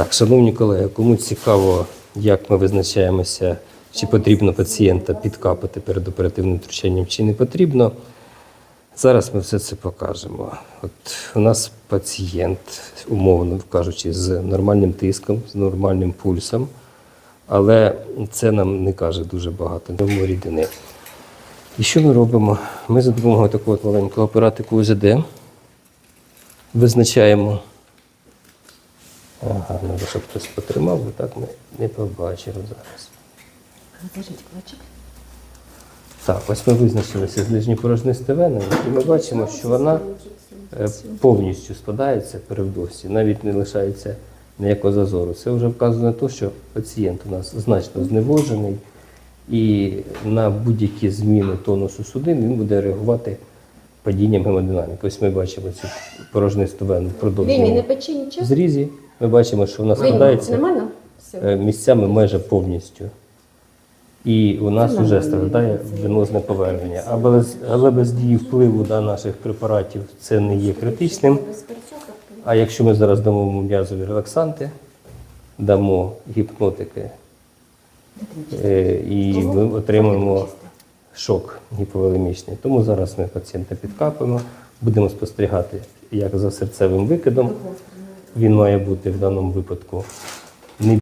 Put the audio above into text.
Так, шановні колеги, кому цікаво, як ми визначаємося, чи потрібно пацієнта підкапати перед оперативним втручанням, чи не потрібно. Зараз ми все це покажемо. От у нас пацієнт, умовно кажучи, з нормальним тиском, з нормальним пульсом, але це нам не каже дуже багато ньому рідини. І що ми робимо? Ми за допомогою такого маленького апаратику УЗД визначаємо. Ага, треба, щоб хтось потримав, бо так ми не побачимо зараз. Розложіть клочок. Так, ось ми визначилися з нижньопорожнистою веною, і ми бачимо, що вона е, повністю складається при вдосі, навіть не лишається ніякого зазору. Це вже вказує на те, що пацієнт у нас значно зневожений, і на будь-які зміни тонусу судин він буде реагувати падінням гемодинаміки. Ось ми бачимо цю порожнисту вену Вімі, не продовжуємо пече нічого? зрізі. Ми бачимо, що вона складається нормально? Все. е, місцями майже повністю. І у нас Це вже нормально, страждає венозне повернення. А без, але без дії впливу да, наших препаратів це не є критичним. А якщо ми зараз дамо м'язові релаксанти, дамо гіпнотики е, і ми отримаємо шок гіповолемічний. Тому зараз ми пацієнта підкапуємо, будемо спостерігати як за серцевим викидом. Він має бути в даному випадку